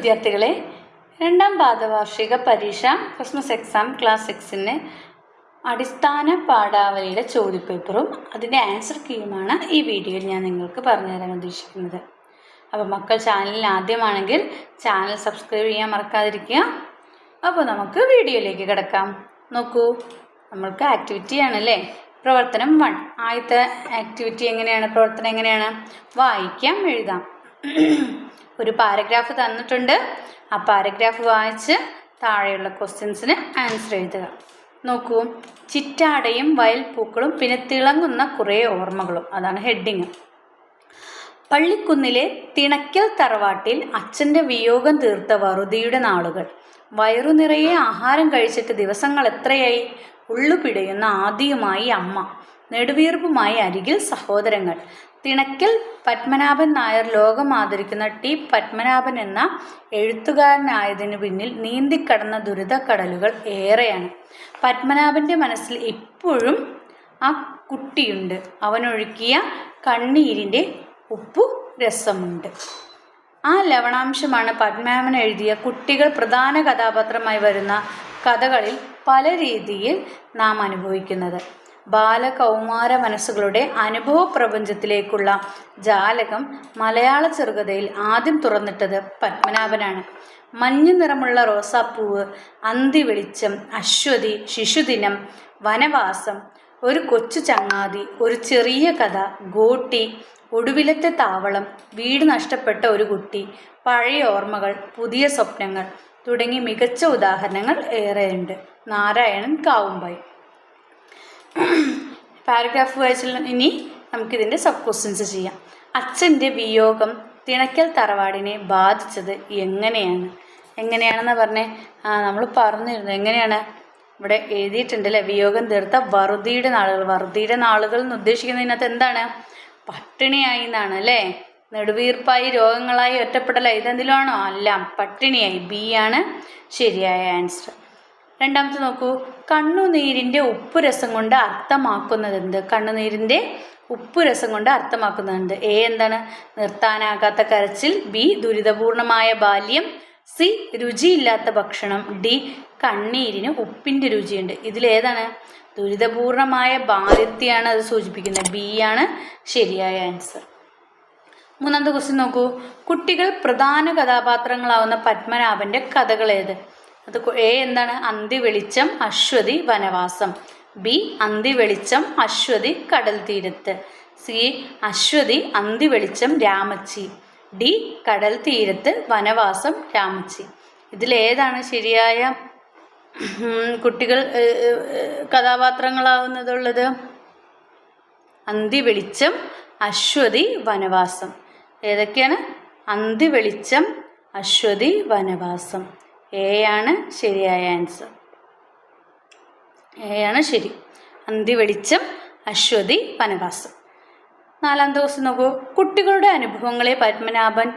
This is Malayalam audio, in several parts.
വിദ്യാർത്ഥികളെ രണ്ടാം പാദവാർഷിക പരീക്ഷ ക്രിസ്മസ് എക്സാം ക്ലാസ് സിക്സിന് അടിസ്ഥാന പാഠാവലിയുടെ ചോദ്യപേപ്പറും അതിന്റെ ആൻസർ കീയുമാണ് ഈ വീഡിയോയിൽ ഞാൻ നിങ്ങൾക്ക് പറഞ്ഞു തരാൻ ഉദ്ദേശിക്കുന്നത്. അപ്പോൾ മക്കൾ ചാനലിൽ ആദ്യമാണെങ്കിൽ ചാനൽ സബ്സ്ക്രൈബ് ചെയ്യാൻ മറക്കാതിരിക്കുക. അപ്പോൾ നമുക്ക് വീഡിയോയിലേക്ക് കിടക്കാം. നോക്കൂ നമ്മൾക്ക് ആക്ടിവിറ്റി ആണല്ലേ പ്രവർത്തനം വൺ ആദ്യത്തെ ആക്ടിവിറ്റി എങ്ങനെയാണ്? പ്രവർത്തനം എങ്ങനെയാണ്? വായിക്കാം എഴുതാം. ഒരു പാരഗ്രാഫ് തന്നിട്ടുണ്ട്. ആ പാരഗ്രാഫ് വായിച്ച് താഴെയുള്ള ക്വസ്റ്റ്യൻസിന് ആൻസർ എഴുതുക. നോക്കൂ. ചിറ്റാടയും വയൽ പൂക്കളും പിന്നെ തിളങ്ങുന്ന കുറേ ഓർമ്മകളും. അതാണ് ഹെഡിങ് പള്ളിക്കുന്നിലെ തിണക്കൽ തറവാട്ടിൽ അച്ഛന്റെ വിയോഗം തീർത്ത വറുതിയുടെ നാളുകൾ. വയറു നിറയെ ആഹാരം കഴിച്ചിട്ട് ദിവസങ്ങൾ എത്രയായി? ഉള്ളു പിടയുന്ന ആദിയുമായി അമ്മ. നെടുവീർപ്പുമായി അരികിൽ സഹോദരങ്ങൾ. തിണക്കൽ പത്മനാഭൻ നായർ ലോകം ആദരിക്കുന്ന ടി പത്മനാഭൻ എന്ന എഴുത്തുകാരനായതിനു പിന്നിൽ നീന്തിക്കടന്ന ദുരിതക്കടലുകൾ ഏറെയാണ്. പത്മനാഭന്റെ മനസ്സിൽ ഇപ്പോഴും ആ കുട്ടിയുണ്ട്. അവനൊഴുക്കിയ കണ്ണീരിന്റെ ഉപ്പു രസമുണ്ട്. ആ ലവണാംശമാണ് പത്മനാഭൻ എഴുതിയ കുട്ടികൾ പ്രധാന കഥാപാത്രമായി വരുന്ന കഥകളിൽ പല രീതിയിൽ നാം അനുഭവിക്കുന്നത്. ബാലകൗമാര മനസ്സുകളുടെ അനുഭവ പ്രപഞ്ചത്തിലേക്കുള്ള ജാലകം മലയാള ചെറുകഥയിൽ ആദ്യം തുറന്നിട്ടത് പത്മനാഭനാണ്. മഞ്ഞ നിറമുള്ള റോസാപ്പൂവ് അന്തി വെളിച്ചം അശ്വതി ശിശുദിനം വനവാസം ഒരു കൊച്ചു ചങ്ങാതി ഒരു ചെറിയ കഥ ഗോട്ടി ഒടുവിലത്തെ താവളം വീട് നഷ്ടപ്പെട്ട ഒരു കുട്ടി പഴയ ഓർമ്മകൾ പുതിയ സ്വപ്നങ്ങൾ തുടങ്ങി മികച്ച ഉദാഹരണങ്ങൾ ഏറെയുണ്ട്. നാരായണൻ കാവുമ്പായി. പാരഗ്രാഫ് വായിച്ചുള്ള ഇനി നമുക്കിതിന്റെ സബ് ക്വസ്റ്റ്യൻസ് ചെയ്യാം. അച്ഛന്റെ വിയോഗം തിണക്കൽ തറവാടിനെ ബാധിച്ചത് എങ്ങനെയാണ്? എങ്ങനെയാണെന്ന് പറഞ്ഞേ? നമ്മൾ പറഞ്ഞിരുന്നു. എങ്ങനെയാണ്? ഇവിടെ എഴുതിയിട്ടുണ്ട് അല്ലേ വിയോഗം തീർത്ത വറുതിയുടെ നാളുകൾ. വറുതിയുടെ നാളുകൾ എന്ന് ഉദ്ദേശിക്കുന്നതിനകത്ത് എന്താണ്? പട്ടിണിയായി എന്നാണ് അല്ലേ? നെടുവീർപ്പായി രോഗങ്ങളായി ഒറ്റപ്പെടലായി. ഇതെന്തിലാണോ? അല്ല പട്ടിണിയായി. ബി ആണ് ശരിയായ ആൻസർ രണ്ടാമത്തെ നോക്കൂ. കണ്ണുനീരിന്റെ ഉപ്പ് രസം കൊണ്ട് അർത്ഥമാക്കുന്നത് എന്ത് കണ്ണുനീരിന്റെ ഉപ്പ് രസം കൊണ്ട് അർത്ഥമാക്കുന്നുണ്ട് എ എന്താണ്? നിർത്താനാകാത്ത കരച്ചിൽ ബി ദുരിതപൂർണമായ ബാല്യം സി രുചിയില്ലാത്ത ഭക്ഷണം ഡി കണ്ണീരിന് ഉപ്പിന്റെ രുചിയുണ്ട്. ഇതിലേതാണ് ദുരിതപൂർണമായ ബാല്യത്തെയാണ് അത് സൂചിപ്പിക്കുന്നത്. ബി ആണ് ശരിയായ ആൻസർ. മൂന്നാമത്തെ ക്വസ്റ്റ്യൻ നോക്കൂ. കുട്ടികൾ പ്രധാന കഥാപാത്രങ്ങളാവുന്ന പത്മനാഭന്റെ കഥകൾ ഏത്? അത് എ എന്താണ്? അന്തി വെളിച്ചം അശ്വതി വനവാസം. ബി അന്തി വെളിച്ചം അശ്വതി കടൽ തീരത്ത് സി അശ്വതി അന്തി വെളിച്ചം രാമച്ചി. ഡി കടൽ തീരത്ത് വനവാസം രാമച്ചി. ഇതിലേതാണ് ശരിയായ കുട്ടികൾ കഥാപാത്രങ്ങളാവുന്നതുള്ളത്? അന്തി വെളിച്ചം അശ്വതി വനവാസം. ഏതൊക്കെയാണ്? അന്തി വെളിച്ചം അശ്വതി വനവാസം. എ ആണ് ശരിയായ ആൻസർ എ ആണ് ശരി. അന്തി വെളിച്ചം അശ്വതി വനവാസം. നാലാം ദിവസം നോക്കൂ. കുട്ടികളുടെ അനുഭവങ്ങളെ പത്മനാഭൻ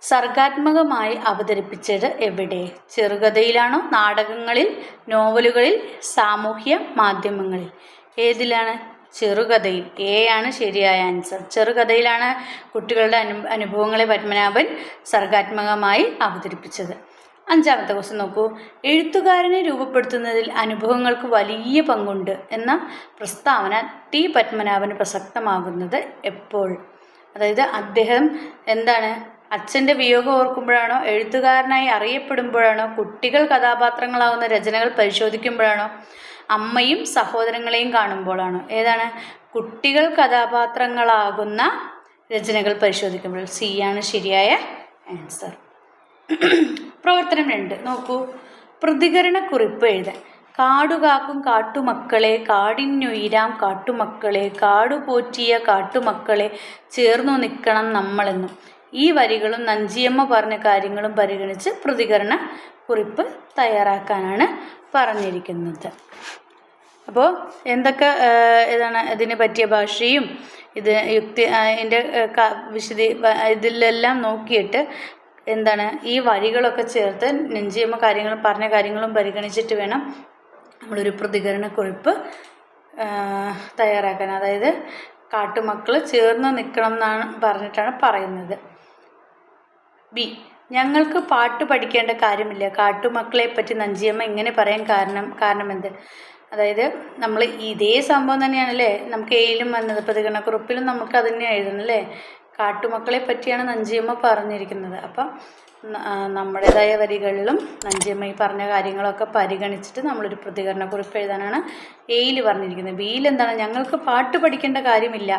സർഗാത്മകമായി അവതരിപ്പിച്ചത് എവിടെ? ചെറുകഥയിലാണോ? നാടകങ്ങളിൽ നോവലുകളിൽ സാമൂഹ്യ മാധ്യമങ്ങളിൽ? ഏതിലാണ്? ചെറുകഥയിൽ. എ ആണ് ശരിയായ ആൻസർ ചെറുകഥയിലാണ് കുട്ടികളുടെ അനു അനുഭവങ്ങളെ പത്മനാഭൻ സർഗാത്മകമായി അവതരിപ്പിച്ചത്. അഞ്ചാമത്തെ ക്വസ്റ്റ്യൻ നോക്കൂ. എഴുത്തുകാരനെ രൂപപ്പെടുത്തുന്നതിൽ അനുഭവങ്ങൾക്ക് വലിയ പങ്കുണ്ട് എന്ന പ്രസ്താവന ടി പത്മനാഭന് പ്രസക്തമാകുന്നത് എപ്പോൾ? അതായത് അദ്ദേഹം എന്താണ്? അച്ഛന്റെ വിയോഗം ഓർക്കുമ്പോഴാണോ? എഴുത്തുകാരനായി അറിയപ്പെടുമ്പോഴാണോ? കുട്ടികൾ കഥാപാത്രങ്ങളാവുന്ന രചനകൾ പരിശോധിക്കുമ്പോഴാണോ? അമ്മയും സഹോദരങ്ങളെയും കാണുമ്പോഴാണോ? ഏതാണ്? കുട്ടികൾ കഥാപാത്രങ്ങളാകുന്ന രചനകൾ പരിശോധിക്കുമ്പോൾ. സി ആണ് ശരിയായ ആൻസർ പ്രവർത്തനം രണ്ട്. നോക്കൂ. പ്രതികരണ കുറിപ്പ് എഴുതാൻ. കാടുകാക്കും കാട്ടുമക്കളെ കാടിനുയിരാം കാട്ടുമക്കളെ കാടുപോറ്റിയ കാട്ടുമക്കളെ ചേർന്നു നിൽക്കണം നമ്മളെന്നും. ഈ വരികളും നഞ്ചിയമ്മ പറഞ്ഞ കാര്യങ്ങളും പരിഗണിച്ച് പ്രതികരണ കുറിപ്പ് തയ്യാറാക്കാനാണ് പറഞ്ഞിരിക്കുന്നത്. അപ്പോൾ എന്തൊക്കെ ഇതാണ് ഇതിനെ പറ്റിയ ഭാഷയും ഇത് യുക്തി അതിന്റെ വിശദീ ഇതിലെല്ലാം നോക്കിയിട്ട് എന്താണ് ഈ വരികളൊക്കെ ചേർത്ത് നെഞ്ചിയമ്മ കാര്യങ്ങൾ പറഞ്ഞ കാര്യങ്ങളും പരിഗണിച്ചിട്ട് വേണം നമ്മളൊരു പ്രതികരണക്കുറിപ്പ് തയ്യാറാക്കാൻ. അതായത് കാട്ടുമക്കൾ ചേർന്ന് നിൽക്കണം എന്നാണ് പറഞ്ഞിട്ടാണ് പറയുന്നത്. ബി ഞങ്ങൾക്ക് പാട്ട് പഠിക്കേണ്ട കാര്യമില്ല. കാട്ടുമക്കളെ പറ്റി നഞ്ചിയമ്മ ഇങ്ങനെ പറയാൻ കാരണം കാരണം എന്ത്? അതായത് നമ്മൾ ഇതേ സംഭവം തന്നെയാണല്ലേ? നമുക്ക് എയിലും വന്നത് പ്രതികരണക്കുറിപ്പിലും നമുക്ക് അതുതന്നെ എഴുതണം അല്ലേ? കാട്ടുമക്കളെ പറ്റിയാണ് നഞ്ചിയമ്മ പറഞ്ഞിരിക്കുന്നത്. അപ്പം നമ്മുടേതായ വരികളിലും നഞ്ചിയമ്മ ഈ പറഞ്ഞ കാര്യങ്ങളൊക്കെ പരിഗണിച്ചിട്ട് നമ്മളൊരു പ്രതികരണക്കുറിപ്പ് എഴുതാനാണ് എയിൽ പറഞ്ഞിരിക്കുന്നത്. ബിയിൽ എന്താണ്? ഞങ്ങൾക്ക് പാട്ട് പഠിക്കേണ്ട കാര്യമില്ല.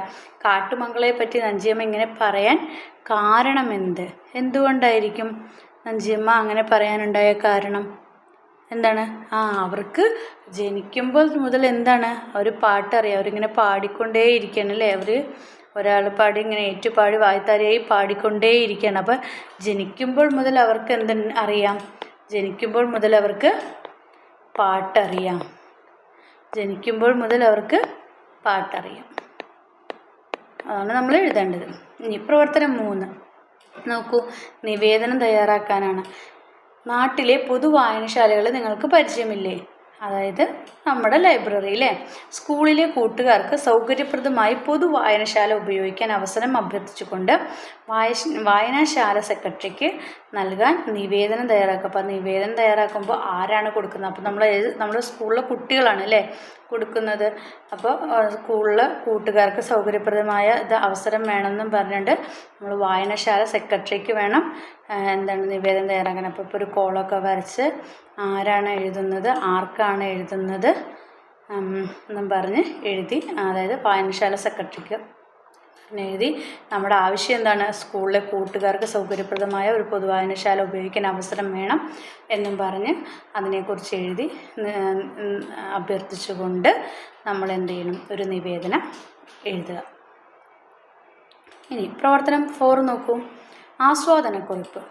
കാട്ടുമക്കളെ പറ്റി നഞ്ചിയമ്മ ഇങ്ങനെ പറയാൻ കാരണം എന്ത്? എന്തുകൊണ്ടായിരിക്കും നഞ്ചിയമ്മ അങ്ങനെ പറയാനുണ്ടായ കാരണം? എന്താണ്? ആ അവർക്ക് ജനിക്കുമ്പോൾ മുതൽ എന്താണ്? അവർ പാട്ടറിയാം. അവരിങ്ങനെ പാടിക്കൊണ്ടേ ഇരിക്കുകയാണ് അല്ലേ? അവർ ഒരാൾ പാടി ഇങ്ങനെ ഏറ്റുപാടി വായ്ത്താരിയായി പാടിക്കൊണ്ടേ ഇരിക്കുകയാണ് അപ്പം ജനിക്കുമ്പോൾ മുതൽ അവർക്ക് എന്ത് അറിയാം? ജനിക്കുമ്പോൾ മുതൽ അവർക്ക് പാട്ടറിയാം. ജനിക്കുമ്പോൾ മുതൽ അവർക്ക് പാട്ടറിയാം. അതാണ് നമ്മൾ എഴുതേണ്ടത്. ഇനി പ്രവർത്തനം മൂന്ന്. നോക്കൂ നിവേദനം തയ്യാറാക്കാനാണ്. നാട്ടിലെ പൊതു വായനശാലകൾ നിങ്ങൾക്ക് പരിചയമില്ലേ? അതായത് നമ്മുടെ ലൈബ്രറി അല്ലേ സ്കൂളിലെ കൂട്ടുകാർക്ക് സൗകര്യപ്രദമായി പൊതു വായനശാല ഉപയോഗിക്കാൻ അവസരം അഭ്യർത്ഥിച്ചുകൊണ്ട് വായശ വായനാശാല സെക്രട്ടറിക്ക് നൽകാൻ നിവേദനം തയ്യാറാക്കുക. അപ്പോൾ നിവേദനം തയ്യാറാക്കുമ്പോൾ ആരാണ് കൊടുക്കുന്നത്? അപ്പോൾ നമ്മൾ നമ്മുടെ സ്കൂളിലെ കുട്ടികളാണ് അല്ലേ കൊടുക്കുന്നത്? അപ്പോൾ സ്കൂളിലെ കൂട്ടുകാർക്ക് സൗകര്യപ്രദമായ ഇത് അവസരം വേണമെന്നും പറഞ്ഞുകൊണ്ട് നമ്മൾ വായനശാല സെക്രട്ടറിക്ക് വേണം എന്താണ് നിവേദനം തയ്യാറാക്കാൻ? അപ്പോൾ ഇപ്പോൾ ഒരു കോളൊക്കെ വരച്ച് ആരാണ് എഴുതുന്നത് ആർക്കാണ് എഴുതുന്നത് എന്നും പറഞ്ഞ് എഴുതി അതായത് വായനശാല സെക്രട്ടറിക്ക് പിന്നെ എഴുതി. നമ്മുടെ ആവശ്യം എന്താണ്? സ്കൂളിലെ കൂട്ടുകാർക്ക് സൗകര്യപ്രദമായ ഒരു പൊതുവായനശാല ഉപയോഗിക്കാൻ അവസരം വേണം എന്നും പറഞ്ഞ് അതിനെക്കുറിച്ച് എഴുതി അഭ്യർത്ഥിച്ചുകൊണ്ട് നമ്മൾ എന്ത് ചെയ്യണം? ഒരു നിവേദനം എഴുതുക. ഇനി പ്രവർത്തനം ഫോർ നോക്കൂ. ആസ്വാദനക്കുറിപ്പ്.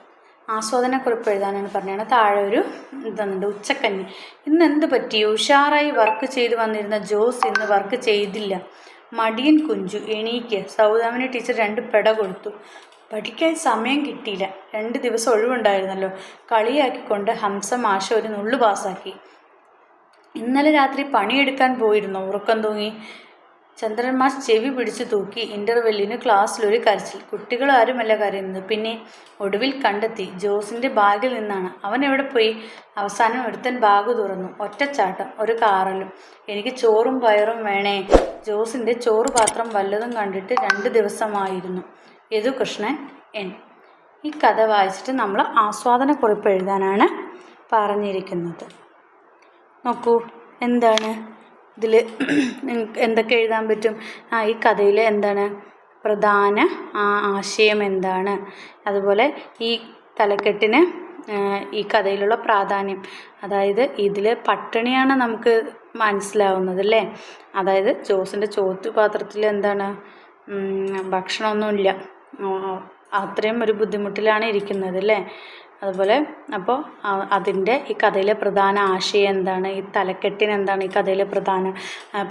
ആസ്വാദനക്കുറിപ്പ് എഴുതാനാണ് പറഞ്ഞാണ് താഴെ ഒരു ഇതുണ്ട് ഉച്ചക്കഞ്ഞി. ഇന്ന് എന്ത് പറ്റി? ഉഷാറായി വർക്ക് ചെയ്ത് വന്നിരുന്ന ജോസ് ഇന്ന് വർക്ക് ചെയ്തില്ല. മടിയൻ കുഞ്ചു എണീക്ക്. സൗദാമിനി ടീച്ചർ രണ്ട് പെട കൊടുത്തു. പഠിക്കാൻ സമയം കിട്ടിയില്ല. രണ്ട് ദിവസം ഒഴിവുണ്ടായിരുന്നല്ലോ. കളിയാക്കിക്കൊണ്ട് ഹംസ മാഷ ഒരു നുള്ളു പാസ്സാക്കി. ഇന്നലെ രാത്രി പണിയെടുക്കാൻ പോയിരുന്നു. ഉറക്കം തൂങ്ങി. ചന്ദ്രൻ മാഷ് ചെവി പിടിച്ചു തൂക്കി ഇന്റർവെല്ലിന് ക്ലാസ്സിലൊരു കരച്ചിൽ. കുട്ടികൾ ആരുമല്ല കരയുന്നത്. പിന്നെ ഒടുവിൽ കണ്ടെത്തി. ജോസിന്റെ ബാഗിൽ നിന്നാണ്. അവൻ എവിടെ പോയി? അവസാനം ഒരുത്തൻ ബാഗ് തുറന്നു. ഒറ്റച്ചാട്ടം ഒരു കാറലും. എനിക്ക് ചോറും പയറും വേണേ. ജോസിന്റെ ചോറ് പാത്രം വല്ലതും കണ്ടിട്ട് രണ്ട് ദിവസമായിരുന്നു. യദു കൃഷ്ണൻ എൻ. ഈ കഥ വായിച്ചിട്ട് നമ്മൾ ആസ്വാദന കുറിപ്പ് എഴുതാനാണ് പറഞ്ഞിരിക്കുന്നത്. നോക്കൂ. എന്താണ്? ഇതിൽ എന്തൊക്കെ എഴുതാൻ പറ്റും? ആ ഈ കഥയിൽ എന്താണ്? പ്രധാന ആ ആശയം എന്താണ്? അതുപോലെ ഈ തലക്കെട്ടിന് ഈ കഥയിലുള്ള പ്രാധാന്യം. അതായത് ഇതിൽ പട്ടിണിയാണ് നമുക്ക് മനസ്സിലാവുന്നത് അല്ലേ അതായത് ജോസിന്റെ ചോറ്റുപാത്രത്തിൽ എന്താണ്? ഭക്ഷണമൊന്നുമില്ല. അത്രയും ഒരു ബുദ്ധിമുട്ടിലാണ് ഇരിക്കുന്നത് അല്ലേ അതുപോലെ അപ്പോൾ അതിന്റെ ഈ കഥയിലെ പ്രധാന ആശയം എന്താണ്? ഈ തലക്കെട്ടിന് എന്താണ് ഈ കഥയിലെ പ്രധാന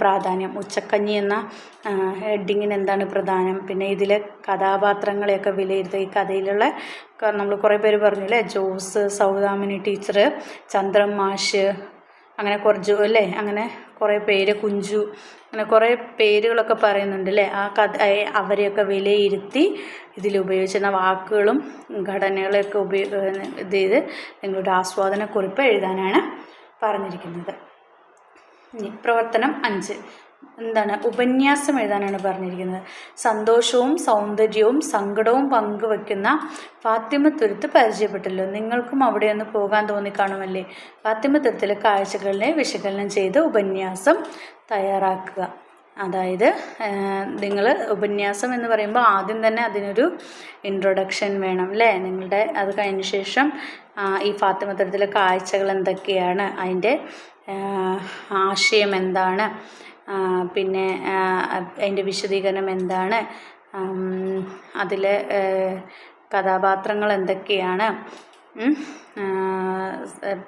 പ്രാധാന്യം? ഉച്ചക്കഞ്ഞി എന്ന ഹെഡിങ്ങിന് എന്താണ് പ്രധാനം? പിന്നെ ഇതിലെ കഥാപാത്രങ്ങളെയൊക്കെ വിലയിരുത്തുക. ഈ കഥയിലുള്ള നമ്മൾ കുറേ പേര് പറഞ്ഞില്ലേ? ജോസ് സൗദാമിനി ടീച്ചർ ചന്ദ്രൻ മാഷ് അങ്ങനെ കുറച്ച് അല്ലേ? അങ്ങനെ കുറേ പേര് കുഞ്ചു അങ്ങനെ കുറേ പേരുകളൊക്കെ പറയുന്നുണ്ട് അല്ലേ? ആ കഥ അവരെയൊക്കെ വിലയിരുത്തി ഇതിൽ ഉപയോഗിച്ചിരുന്ന വാക്കുകളും ഘടനകളൊക്കെ ഉപയോഗ ഇത് ചെയ്ത് നിങ്ങളുടെ ആസ്വാദനക്കുറിപ്പ് എഴുതാനാണ് പറഞ്ഞിരിക്കുന്നത്. പ്രവർത്തനം അഞ്ച്. എന്താണ് ഉപന്യാസം എഴുതാനാണ് പറഞ്ഞിരിക്കുന്നത്. സന്തോഷവും സൗന്ദര്യവും സങ്കടവും പങ്കുവെക്കുന്ന ഫാത്തിമ തുരുത്ത് പരിചയപ്പെട്ടല്ലോ. നിങ്ങൾക്കും അവിടെ ഒന്ന് പോകാൻ തോന്നിക്കാണുമല്ലേ? ഫാത്തിമ തുരുത്തിലെ കാഴ്ചകളിനെ വിശകലനം ചെയ്ത് ഉപന്യാസം തയ്യാറാക്കുക. അതായത് നിങ്ങൾ ഉപന്യാസം എന്ന് പറയുമ്പോൾ ആദ്യം തന്നെ അതിനൊരു ഇൻട്രൊഡക്ഷൻ വേണം അല്ലേ നിങ്ങളുടെ അത് കഴിഞ്ഞ ശേഷം ഈ ഫാത്തിമ തുരുത്തിലെ കാഴ്ചകൾ എന്തൊക്കെയാണ്? അതിന്റെ ആശയം എന്താണ്? പിന്നെ അതിന്റെ വിശദീകരണം എന്താണ്? അതിലെ കഥാപാത്രങ്ങൾ എന്തൊക്കെയാണ്?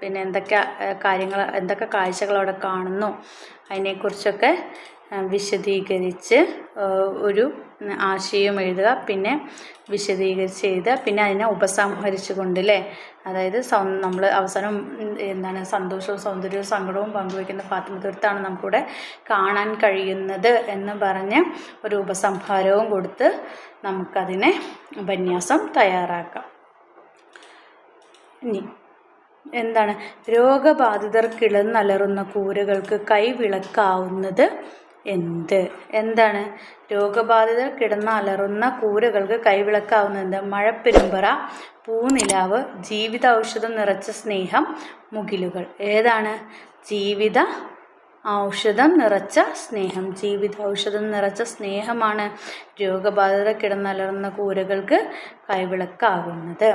പിന്നെ എന്തൊക്കെ കാര്യങ്ങൾ എന്തൊക്കെ കാഴ്ചകൾ അവിടെ കാണുന്നു? അതിനെക്കുറിച്ചൊക്കെ വിശദീകരിച്ച് ഒരു ആശയം എഴുതുക പിന്നെ വിശദീകരിച്ച് എഴുതുക പിന്നെ അതിനെ ഉപസംഹരിച്ചുകൊണ്ട് അല്ലേ അതായത് നമ്മൾ അവസാനം എന്താണ് സന്തോഷവും സൗന്ദര്യവും സങ്കടവും പങ്കുവയ്ക്കുന്ന ഫാത്തിമ തീർത്താണ് നമുക്കിവിടെ കാണാൻ കഴിയുന്നത് എന്ന് പറഞ്ഞ് ഒരു ഉപസംഹാരവും കൊടുത്ത് നമുക്കതിനെ ഉപന്യാസം തയ്യാറാക്കാം. ഇനി എന്താണ്? രോഗബാധിതർ കിളന്നലറുന്ന കൂരകൾക്ക് കൈവിളക്കാവുന്നത് എന്ത്? എന്താണ്? രോഗബാധിതർ കിടന്ന് അലറുന്ന കൂരകൾക്ക് കൈവിളക്കാവുന്നത് മഴപ്പെരുമ്പറ പൂനിലാവ് ജീവിത ഔഷധം നിറച്ച സ്നേഹം മുകിലുകൾ. ഏതാണ്? ജീവിത ഔഷധം നിറച്ച സ്നേഹം. ജീവിത ഔഷധം നിറച്ച സ്നേഹമാണ് രോഗബാധിത കിടന്നലറുന്ന കൂരകൾക്ക് കൈവിളക്കാകുന്നത്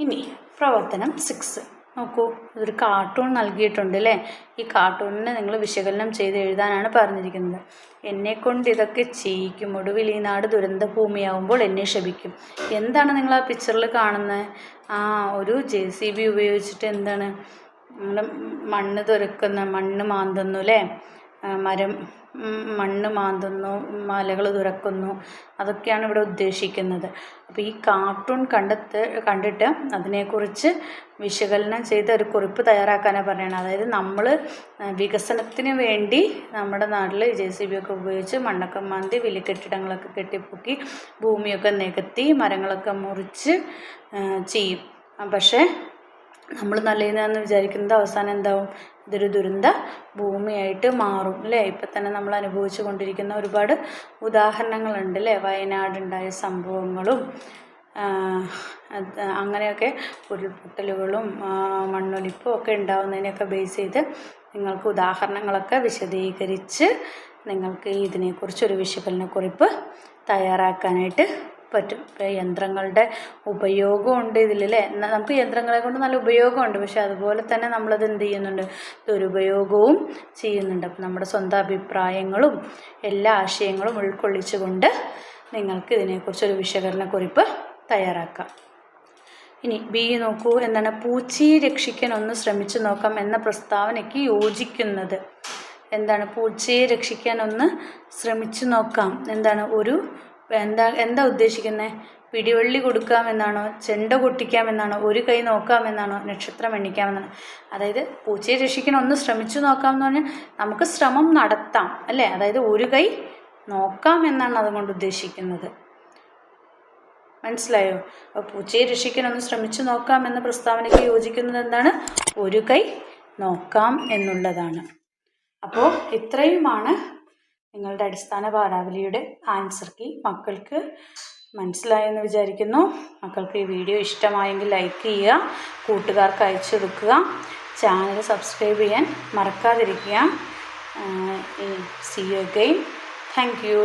ഇനി പ്രവർത്തനം സിക്സ് നോക്കൂ ഇതൊരു കാർട്ടൂൺ നൽകിയിട്ടുണ്ട് അല്ലേ ഈ കാർട്ടൂണിനെ നിങ്ങൾ വിശകലനം ചെയ്ത് എഴുതാനാണ് പറഞ്ഞിരിക്കുന്നത്. എന്നെക്കൊണ്ട് ഇതൊക്കെ ചെയ്യിക്കും. ഒടുവിൽ ഈ നാട് ദുരന്ത ഭൂമിയാവുമ്പോൾ എന്നെ ശപിക്കും. എന്താണ് നിങ്ങൾ ആ പിക്ചറിൽ കാണുന്നത് ആ ഒരു ജെ സി ബി ഉപയോഗിച്ചിട്ട് എന്താണ്? നമ്മൾ മണ്ണ് തുരക്കുന്ന മണ്ണ് മാന്തുന്നു അല്ലേ മരം മണ്ണ് മാന്തുന്നു മലകൾ തുറക്കുന്നു. അതൊക്കെയാണ് ഇവിടെ ഉദ്ദേശിക്കുന്നത്. അപ്പോൾ ഈ കാർട്ടൂൺ കണ്ടെത്ത് കണ്ടിട്ട് അതിനെക്കുറിച്ച് വിശകലനം ചെയ്ത് ഒരു കുറിപ്പ് തയ്യാറാക്കാനാണ് പറയുന്നത് അതായത് നമ്മൾ വികസനത്തിന് വേണ്ടി നമ്മുടെ നാട്ടിൽ ജെ സി ബി ഒക്കെ ഉപയോഗിച്ച് മണ്ണൊക്കെ മാന്തി വലിയ കെട്ടിടങ്ങളൊക്കെ കെട്ടിപ്പൊക്കി ഭൂമിയൊക്കെ നികത്തി മരങ്ങളൊക്കെ മുറിച്ച് ചെയ്യും. പക്ഷേ നമ്മൾ നല്ലതെന്ന് വിചാരിക്കുന്നത് അവസാനം എന്താവും? ഇതൊരു ദുരന്ത ഭൂമിയായിട്ട് മാറും അല്ലേ? ഇപ്പം തന്നെ നമ്മൾ അനുഭവിച്ചു കൊണ്ടിരിക്കുന്ന ഒരുപാട് ഉദാഹരണങ്ങളുണ്ട് അല്ലേ? വയനാടുണ്ടായ സംഭവങ്ങളും അങ്ങനെയൊക്കെ ഉരുൾപൊട്ടലുകളും മണ്ണൊലിപ്പും ഒക്കെ ഉണ്ടാവുന്നതിനെയൊക്കെ ബേസ് ചെയ്ത് നിങ്ങൾക്ക് ഉദാഹരണങ്ങളൊക്കെ വിശദീകരിച്ച് നിങ്ങൾക്ക് ഇതിനെക്കുറിച്ചൊരു വിശകലനക്കുറിപ്പ് തയ്യാറാക്കാനായിട്ട് പറ്റും. യന്ത്രങ്ങളുടെ ഉപയോഗമുണ്ട് ഇതിലല്ലേ? എന്നാൽ നമുക്ക് യന്ത്രങ്ങളെ കൊണ്ട് നല്ല ഉപയോഗമുണ്ട്. പക്ഷെ അതുപോലെ തന്നെ നമ്മളത് എന്ത് ചെയ്യുന്നുണ്ട്? ദുരുപയോഗവും ചെയ്യുന്നുണ്ട്. അപ്പം നമ്മുടെ സ്വന്തം അഭിപ്രായങ്ങളും എല്ലാ ആശയങ്ങളും ഉൾക്കൊള്ളിച്ചുകൊണ്ട് നിങ്ങൾക്ക് ഇതിനെക്കുറിച്ചൊരു വിശകലനക്കുറിപ്പ് തയ്യാറാക്കാം. ഇനി ബി നോക്കൂ. എന്താണ്? പൂച്ചയെ രക്ഷിക്കാൻ ഒന്ന് ശ്രമിച്ചു നോക്കാം എന്ന പ്രസ്താവനയ്ക്ക് യോജിക്കുന്നത്. എന്താണ്? പൂച്ചയെ രക്ഷിക്കാൻ ഒന്ന് ശ്രമിച്ചു നോക്കാം. എന്താണ്? ഒരു എന്താ എന്താ ഉദ്ദേശിക്കുന്നത് പിടിവള്ളി കൊടുക്കാമെന്നാണോ? ചെണ്ട കൊട്ടിക്കാമെന്നാണോ ഒരു കൈ നോക്കാമെന്നാണോ? നക്ഷത്രം എണ്ണിക്കാമെന്നാണോ? അതായത് പൂച്ചയെ രക്ഷിക്കാൻ ഒന്ന് ശ്രമിച്ചു നോക്കാം എന്ന് പറഞ്ഞാൽ നമുക്ക് ശ്രമം നടത്താം അല്ലേ? അതായത് ഒരു കൈ നോക്കാം എന്നാണ് അതുകൊണ്ട് ഉദ്ദേശിക്കുന്നത്. മനസ്സിലായോ? അപ്പോൾ പൂച്ചയെ രക്ഷിക്കാൻ ഒന്ന് ശ്രമിച്ചു നോക്കാം എന്ന പ്രസ്താവനയ്ക്ക് യോജിക്കുന്നത് എന്താണ്? ഒരു കൈ നോക്കാം എന്നുള്ളതാണ്. അപ്പോൾ ഇത്രയുമാണ് നിങ്ങളുടെ അടിസ്ഥാന പാഠാവലിയുടെ ആൻസർ കീ മക്കൾക്ക് മനസ്സിലായെന്ന് വിചാരിക്കുന്നു. മക്കൾക്ക് ഈ വീഡിയോ ഇഷ്ടമായെങ്കിൽ ലൈക്ക് ചെയ്യുക കൂട്ടുകാർക്ക് അയച്ചു കൊടുക്കുക ചാനൽ സബ്സ്ക്രൈബ് ചെയ്യാൻ മറക്കാതിരിക്കുക. See you again thank you